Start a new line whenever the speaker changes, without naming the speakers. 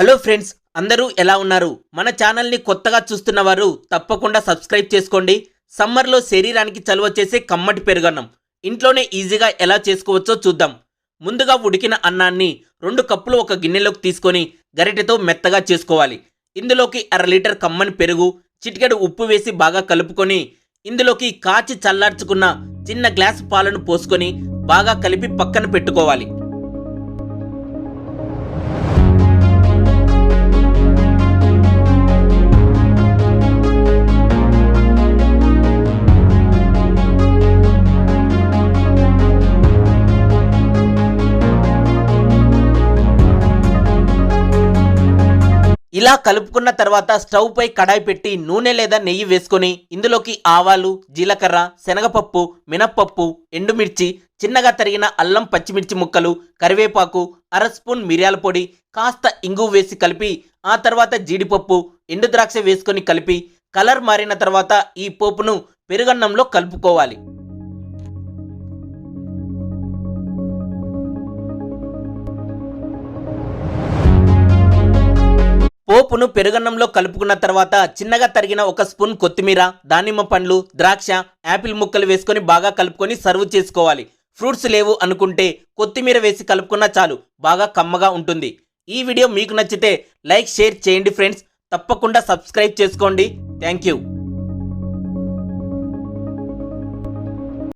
Hello friends అందరూ ఎలా ఉన్నారు? మన ఛానల్ని కొత్తగా చూస్తున్న వారు తప్పకుండా సబ్స్క్రైబ్ చేసుకోండి. సమ్మర్లో శరీరానికి చలువ చేసే కమ్మటి పెరుగన్నం. ఇంట్లోనే ఈజీగా ఎలా చేసుకోవచ్చో చూద్దాం. ముందుగా ఉడికిన అన్నాన్ని రెండు కప్పులు ఒక గిన్నెలోకి తీసుకొని గరిటెతో మెత్తగా చేసుకోవాలి. ఇందులోకి అర లీటర్ కమ్మని పెరుగు చిటికెడు ఉప్పు వేసి బాగా కలుపుకొని ఇందులోకి కాచి చల్లార్చుకున్న చిన్న గ్లాస్ పాలను పోసుకొని బాగా కలిపి పక్కన పెట్టుకోవాలి. ఇలా కలుపుకున్న తర్వాత స్టవ్ పై కడాయి పెట్టి నూనె లేదా నెయ్యి వేసుకొని ఇందులోకి ఆవాలు జీలకర్ర శనగపప్పు మినప్పప్పు ఎండుమిర్చి చిన్నగా తరిగిన అల్లం పచ్చిమిర్చి ముక్కలు కరివేపాకు అర స్పూన్ మిరియాల పొడి కాస్త ఇంగు వేసి కలిపి ఆ తర్వాత జీడిపప్పు ఎండు ద్రాక్ష వేసుకొని కలిపి కలర్ మారిన తర్వాత ఈ పోపును పెరుగన్నంలో కలుపుకోవాలి. పోపును పెరుగన్నంలో కలుపుకున్న తర్వాత చిన్నగా తరిగిన ఒక స్పూన్ కొత్తిమీర దానిమ్మ పండ్లు ద్రాక్ష యాపిల్ ముక్కలు వేసుకొని బాగా కలుపుకొని సర్వ్ చేసుకోవాలి. ఫ్రూట్స్ లేవు అనుకుంటే కొత్తిమీర వేసి కలుపుకున్నా చాలు బాగా కమ్మగా ఉంటుంది. ఈ వీడియో మీకు నచ్చితే లైక్ షేర్ చేయండి ఫ్రెండ్స్. తప్పకుండా సబ్స్క్రైబ్ చేసుకోండి. Thank you.